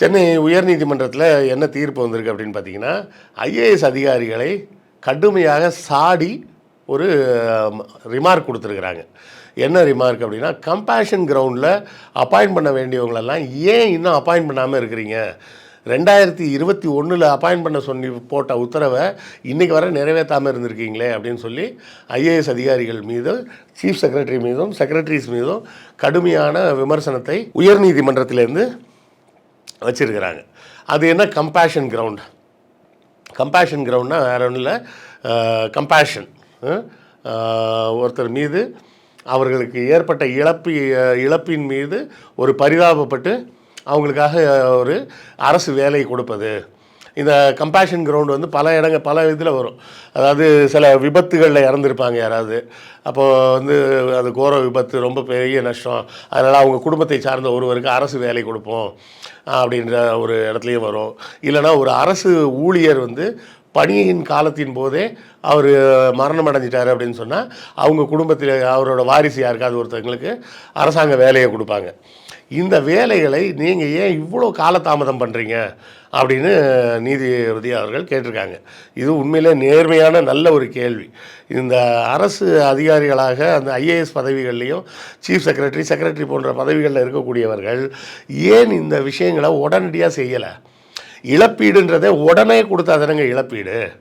சென்னை உயர்நீதிமன்றத்தில் என்ன தீர்ப்பு வந்திருக்கு அப்படின்னு பார்த்தீங்கன்னா ஐஏஎஸ் அதிகாரிகளை கடுமையாக சாடி ஒரு ரிமார்க் கொடுத்துருக்குறாங்க. என்ன ரிமார்க் அப்படின்னா கம்பேஷன் கிரவுண்டில் அப்பாயிண்ட் பண்ண வேண்டியவங்களெல்லாம் ஏன் இன்னும் அப்பாயிண்ட் பண்ணாமல் இருக்கிறீங்க? ரெண்டாயிரத்தி இருபத்தி ஒன்றில் அப்பாயின்ட் பண்ண சொல்லி போட்ட உத்தரவை இன்றைக்கி வரை நிறைவேற்றாமல் இருந்திருக்கீங்களே அப்படின்னு சொல்லி ஐஏஎஸ் அதிகாரிகள் மீது சீஃப் செக்ரட்டரி மீதும் செக்ரட்டரிஸ் மீதும் கடுமையான விமர்சனத்தை உயர்நீதிமன்றத்திலேருந்து வச்சுருக்கிறாங்க. அது என்ன? கம்பேஷன் கிரவுண்ட் கம்பேஷன் கிரவுண்ட்னா வேற ஒன்றும் இல்லை கம்பேஷன் ஒருத்தர் மீது அவர்களுக்கு ஏற்பட்ட இழப்பு இழப்பின் மீது ஒரு பரிதாபப்பட்டு அவங்களுக்காக ஒரு அரசு வேலை கொடுப்பது. இந்த கம்பேஷன் கிரவுண்ட் வந்து பல இடங்கள் பல இதில் வரும். அதாவது சில விபத்துகளில் இறந்துருப்பாங்க யாராவது. அப்போது வந்து அது கோர விபத்து ரொம்ப பெரிய நஷ்டம். அதனால் அவங்க குடும்பத்தை சார்ந்த ஒருவருக்கு அரசு வேலை கொடுப்போம் அப்படின்ற ஒரு இடத்துலையும் வரும். இல்லைன்னா ஒரு அரசு ஊழியர் வந்து பணியின் காலத்தின் போதே அவர் மரணம் அடைஞ்சிட்டார் அப்படின்னு சொன்னால் அவங்க குடும்பத்தில் அவரோட வாரிசு யாருக்காவது ஒருத்தவங்களுக்கு அரசாங்க வேலையை கொடுப்பாங்க. இந்த வேலைகளை நீங்கள் ஏன் இவ்வளோ காலதாமதம் பண்ணுறீங்க அப்படின்னு நீதிபதி அவர்கள் கேட்டிருக்காங்க. இது உண்மையிலே நேர்மையான நல்ல ஒரு கேள்வி. இந்த அரசு அதிகாரிகளாக அந்த ஐஏஎஸ் பதவிகள்லேயும் சீஃப் செக்ரட்டரி செக்ரட்டரி போன்ற பதவிகளில் இருக்கக்கூடியவர்கள் ஏன் இந்த விஷயங்களை உடனடியாக செய்யலை? இழப்பீடுன்றதை உடனே கொடுத்தா தானேங்க இழப்பீடு?